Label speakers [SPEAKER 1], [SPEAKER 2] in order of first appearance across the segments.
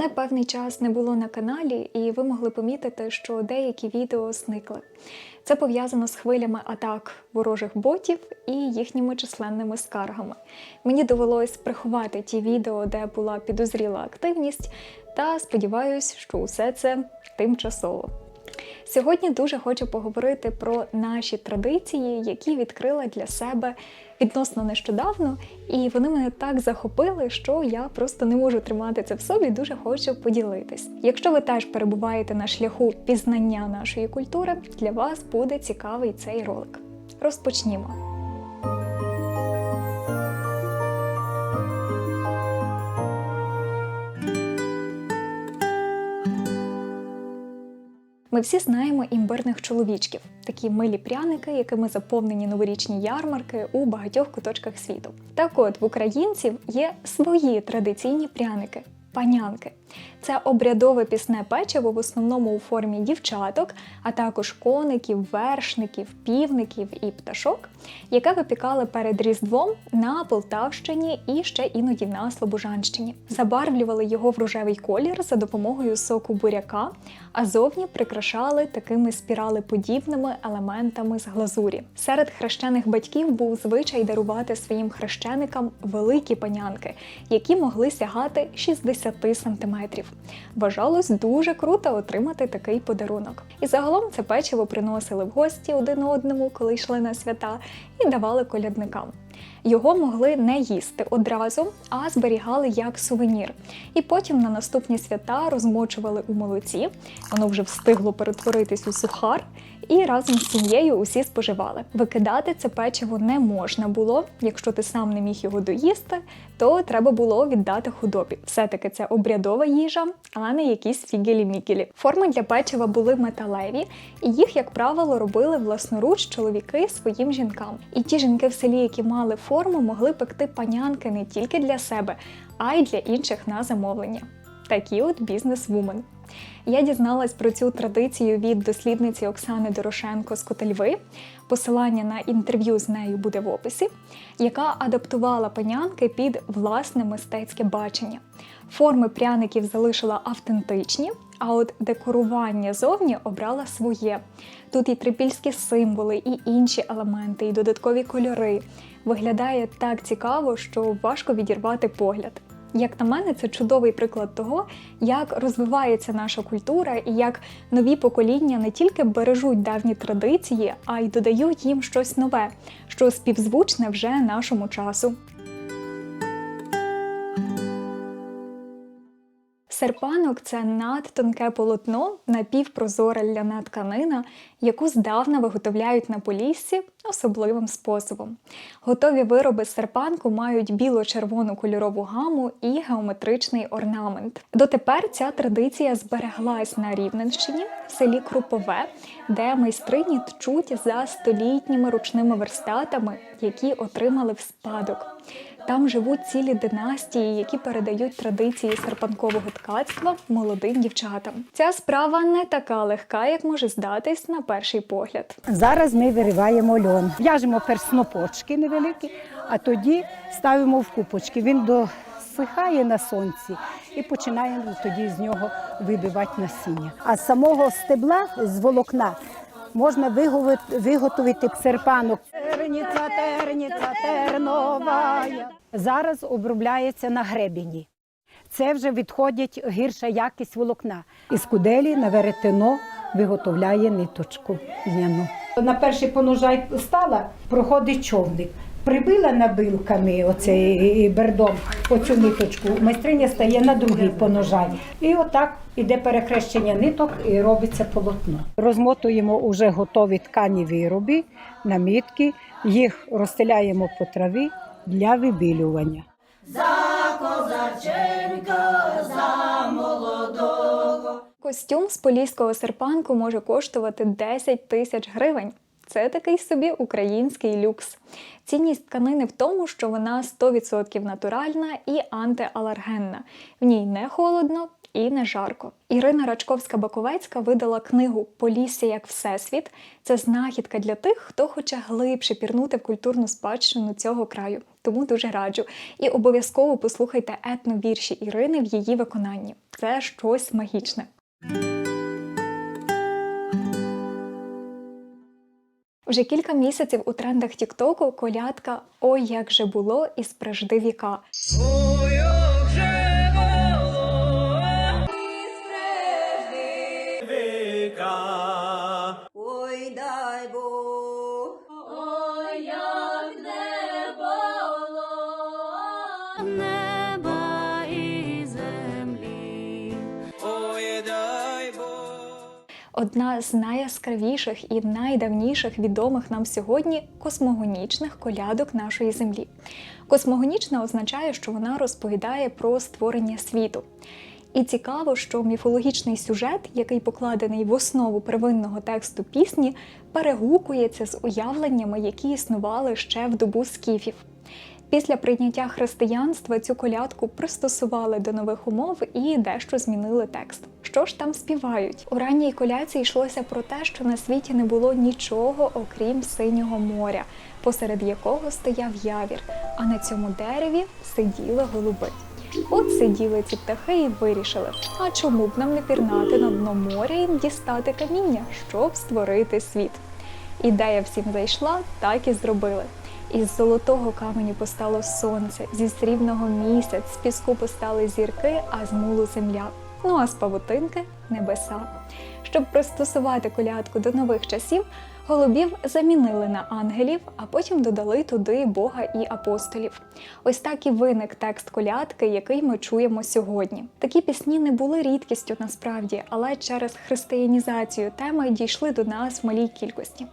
[SPEAKER 1] Мене певний час не було на каналі, і ви могли помітити, що деякі відео зникли. Це пов'язано з хвилями атак ворожих ботів і їхніми численними скаргами. Мені довелось приховати ті відео, де була підозріла активність, та сподіваюсь, що усе це тимчасово. Сьогодні дуже хочу поговорити про наші традиції, які відкрила для себе відносно нещодавно, і вони мене так захопили, що я просто не можу тримати це в собі. Дуже хочу поділитись. Якщо ви теж перебуваєте на шляху пізнання нашої культури, для вас буде цікавий цей ролик. Розпочнімо. Ми всі знаємо імбирних чоловічків, такі милі пряники, якими заповнені новорічні ярмарки у багатьох куточках світу. Так от в українців є свої традиційні пряники. Панянки це обрядове пісне печиво в основному у формі дівчаток, а також коників, вершників, півників і пташок, яке випікали перед Різдвом на Полтавщині і ще іноді на Слобожанщині. Забарвлювали його в рожевий колір за допомогою соку буряка, а зовні прикрашали такими спіралеподібними елементами з глазурі. Серед хрещених батьків був звичай дарувати своїм хрещеникам великі панянки, які могли сягати 60 сантиметрів. Вважалось дуже круто отримати такий подарунок. І загалом це печиво приносили в гості один одному, коли йшли на свята, і давали колядникам. Його могли не їсти одразу, а зберігали як сувенір. І потім на наступні свята розмочували у молоці, воно вже встигло перетворитись у сухар, і разом з сім'єю усі споживали. Викидати це печиво не можна було. Якщо ти сам не міг його доїсти, то треба було віддати худобі. Все-таки це обрядова їжа, а не якісь фігелі-мікелі. Форми для печива були металеві, і їх, як правило, робили власноруч чоловіки своїм жінкам. І ті жінки в селі, які мали форму, могли пекти панянки не тільки для себе, а й для інших на замовлення. Такі от бізнес-вумен. Я дізналась про цю традицію від дослідниці Оксани Дорошенко з Котельви. Посилання на інтерв'ю з нею буде в описі, яка адаптувала панянки під власне мистецьке бачення. Форми пряників залишила автентичні, а от декорування зовні обрала своє. Тут і трипільські символи, і інші елементи, і додаткові кольори. Виглядає так цікаво, що важко відірвати погляд. Як на мене, це чудовий приклад того, як розвивається наша культура і як нові покоління не тільки бережуть давні традиції, а й додають їм щось нове, що співзвучне вже нашому часу. Серпанок це надтонке полотно, напівпрозора ляна тканина, яку здавна виготовляють на поліссі особливим способом. Готові вироби серпанку мають біло-червону кольорову гаму і геометричний орнамент. Дотепер ця традиція збереглась на Рівненщині в селі Крупове, де майстрині тчуть за столітніми ручними верстатами, які отримали в спадок. Там живуть цілі династії, які передають традиції серпанкового ткацтва молодим дівчатам. Ця справа не така легка, як може здатись на перший погляд.
[SPEAKER 2] Зараз ми вириваємо льон. В'яжемо перснопочки невеликі, а тоді ставимо в купочки. Він досихає на сонці і починаємо тоді з нього вибивати насіння. А самого стебла з волокна можна виготовити серпанок. Терніця, терніця, терновая. Зараз обробляється на гребені. Це вже відходить гірша якість волокна. Із куделі на веретено виготовляє ниточку зняну. На перший поножай стала, проходить човник. Прибила набилками оцей бердом оцю ниточку. Майстриня стає на другий поножай. І отак іде перехрещення ниток і робиться полотно. Розмотуємо уже готові ткані вироби, намітки, їх розстеляємо по траві для вибілювання.
[SPEAKER 1] Костюм з поліського серпанку може коштувати 10 тисяч гривень. Це такий собі український люкс. Цінність тканини в тому, що вона 100% натуральна і антиалергенна. В ній не холодно і не жарко. Ірина Рачковська-Баковецька видала книгу Полісся як Всесвіт. Це знахідка для тих, хто хоче глибше пірнути в культурну спадщину цього краю. Тому дуже раджу. І обов'язково послухайте етновірші Ірини в її виконанні. Це щось магічне. Вже кілька місяців у трендах Тіктоку колядка Ой, як же було із прежди віка. Одна з найяскравіших і найдавніших відомих нам сьогодні космогонічних колядок нашої землі. Космогонічна означає, що вона розповідає про створення світу. І цікаво, що міфологічний сюжет, який покладений в основу первинного тексту пісні, перегукується з уявленнями, які існували ще в добу скіфів. Після прийняття християнства цю колядку пристосували до нових умов і дещо змінили текст. Що ж там співають? У ранній коляці йшлося про те, що на світі не було нічого, окрім синього моря, посеред якого стояв явір, а на цьому дереві сиділи голуби. От сиділи ці птахи і вирішили, а чому б нам не пірнати на дно моря і дістати каміння, щоб створити світ. Ідея всім зайшла, так і зробили. Із золотого каменю постало сонце, зі срібного місяць, з піску постали зірки, а з мулу земля. Ну а з павутинки небеса. Щоб пристосувати колядку до нових часів, голубів замінили на ангелів, а потім додали туди Бога і апостолів. Ось так і виник текст колядки, який ми чуємо сьогодні. Такі пісні не були рідкістю насправді, але через християнізацію теми дійшли до нас в малій кількості.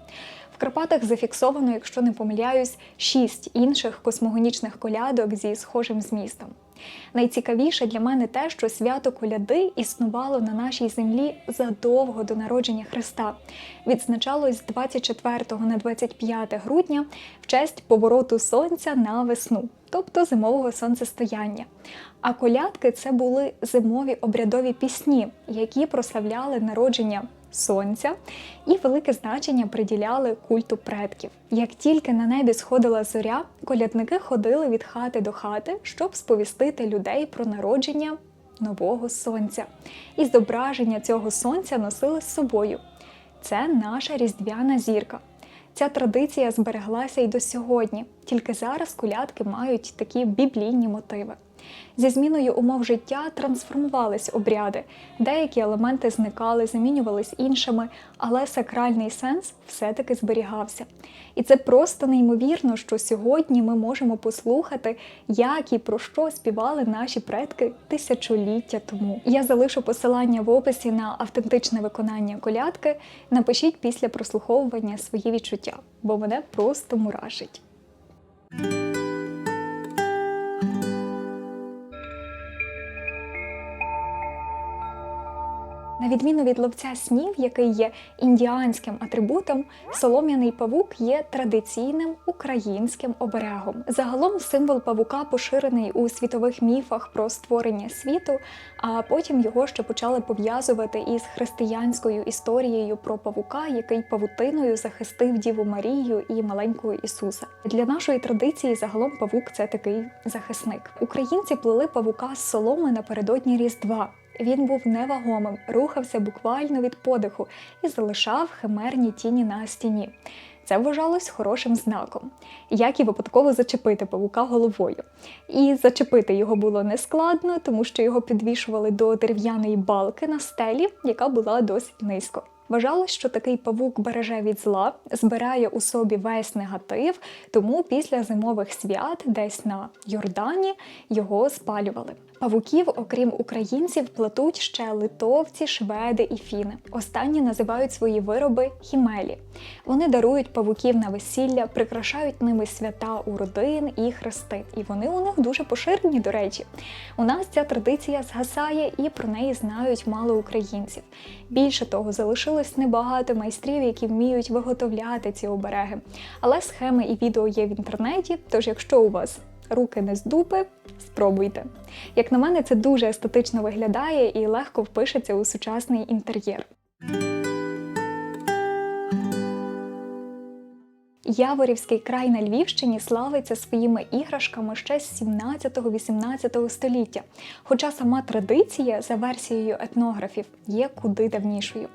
[SPEAKER 1] В Карпатах зафіксовано, якщо не помиляюсь, шість інших космогонічних колядок зі схожим змістом. Найцікавіше для мене те, що свято коляди існувало на нашій землі задовго до народження Христа. Відзначалось з 24 на 25 грудня в честь повороту сонця на весну, тобто зимового сонцестояння. А колядки це були зимові обрядові пісні, які прославляли народження сонця і велике значення приділяли культу предків. Як тільки на небі сходила зоря, колядники ходили від хати до хати, щоб сповістити людей про народження нового сонця. І зображення цього сонця носили з собою. Це наша різдвяна зірка. Ця традиція збереглася й до сьогодні, тільки зараз колядки мають такі біблійні мотиви. Зі зміною умов життя трансформувались обряди, деякі елементи зникали, замінювались іншими, але сакральний сенс все-таки зберігався. І це просто неймовірно, що сьогодні ми можемо послухати, як і про що співали наші предки тисячоліття тому. Я залишу посилання в описі на автентичне виконання колядки. Напишіть після прослуховування свої відчуття, бо мене просто мурашить. Відміну від ловця снів, який є індіанським атрибутом, солом'яний павук є традиційним українським оберегом. Загалом символ павука поширений у світових міфах про створення світу, а потім його ще почали пов'язувати із християнською історією про павука, який павутиною захистив Діву Марію і маленького Ісуса. Для нашої традиції загалом павук це такий захисник. Українці плели павука з соломи напередодні Різдва. Він був невагомим, рухався буквально від подиху і залишав химерні тіні на стіні. Це вважалось хорошим знаком, як і випадково зачепити павука головою. І зачепити його було нескладно, тому що його підвішували до дерев'яної балки на стелі, яка була досить низько. Вважалось, що такий павук береже від зла, збирає у собі весь негатив, тому після зимових свят, десь на Йордані, його спалювали. Павуків, окрім українців, плетуть ще литовці, шведи і фіни. Останні називають свої вироби хімелі. Вони дарують павуків на весілля, прикрашають ними свята у родин і хрести. І вони у них дуже поширені, до речі. У нас ця традиція згасає і про неї знають мало українців. Більше того, залишилось небагато майстрів, які вміють виготовляти ці обереги. Але схеми і відео є в інтернеті, тож якщо у вас руки не з дупи, спробуйте. Як на мене, це дуже естетично виглядає і легко впишеться у сучасний інтер'єр. Яворівський край на Львівщині славиться своїми іграшками ще з 17-18 століття. Хоча сама традиція, за версією етнографів, є куди давнішою.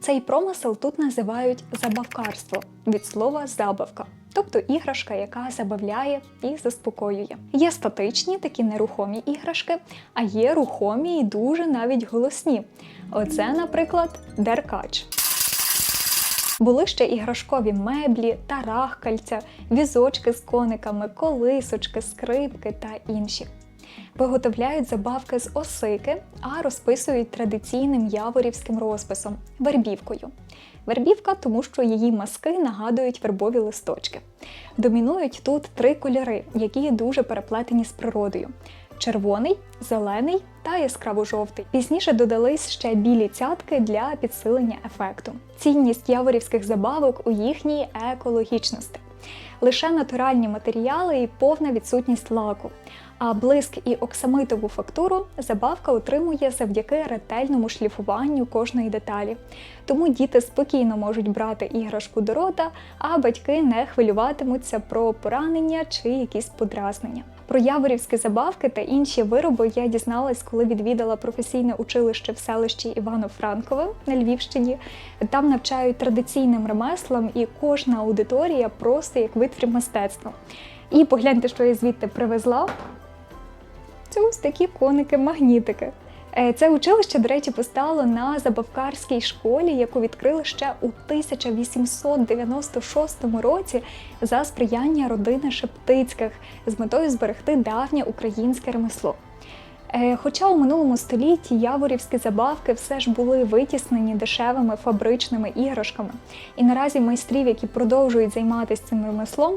[SPEAKER 1] Цей промисел тут називають забавкарство від слова забавка, тобто іграшка, яка забавляє і заспокоює. Є статичні, такі нерухомі іграшки, а є рухомі і дуже навіть голосні. Оце, наприклад, деркач. Були ще іграшкові меблі, тарахкальця, візочки з кониками, колисочки, скрипки та інші. Виготовляють забавки з осики, а розписують традиційним яворівським розписом вербівкою. Вербівка, тому що її маски нагадують вербові листочки. Домінують тут три кольори, які дуже переплетені з природою: червоний, зелений та яскраво-жовтий. Пізніше додались ще білі цятки для підсилення ефекту. Цінність яворівських забавок у їхній екологічності. Лише натуральні матеріали і повна відсутність лаку. А блиск і оксамитову фактуру забавка отримує завдяки ретельному шліфуванню кожної деталі. Тому діти спокійно можуть брати іграшку до рота, а батьки не хвилюватимуться про поранення чи якісь подразнення. Про яворівські забавки та інші вироби я дізналась, коли відвідала професійне училище в селищі Івано-Франкове на Львівщині. Там навчають традиційним ремеслам, і кожна аудиторія просто як витвір мистецтва. І погляньте, що я звідти привезла. Це ось такі коники-магнітики. Е, Це училище, до речі, постало на забавкарській школі, яку відкрили ще у 1896 році за сприяння родини Шептицьких з метою зберегти давнє українське ремесло. Е, Хоча у минулому столітті яворівські забавки все ж були витіснені дешевими фабричними іграшками, і наразі майстрів, які продовжують займатися цим ремеслом,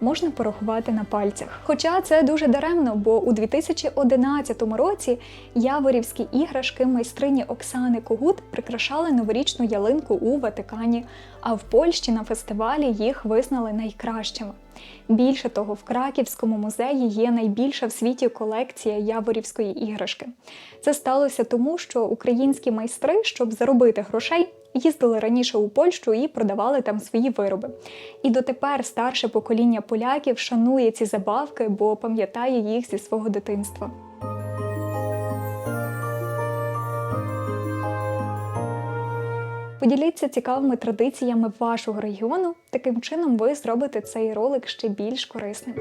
[SPEAKER 1] можна порахувати на пальцях. Хоча це дуже даремно, бо у 2011 році яворівські іграшки майстрині Оксани Когут прикрашали новорічну ялинку у Ватикані, а в Польщі на фестивалі їх визнали найкращими. Більше того, в Краківському музеї є найбільша в світі колекція яворівської іграшки. Це сталося тому, що українські майстри, щоб заробити грошей, їздили раніше у Польщу і продавали там свої вироби. І дотепер старше покоління поляків шанує ці забавки, бо пам'ятає їх зі свого дитинства. Поділіться цікавими традиціями вашого регіону. Таким чином ви зробите цей ролик ще більш корисним.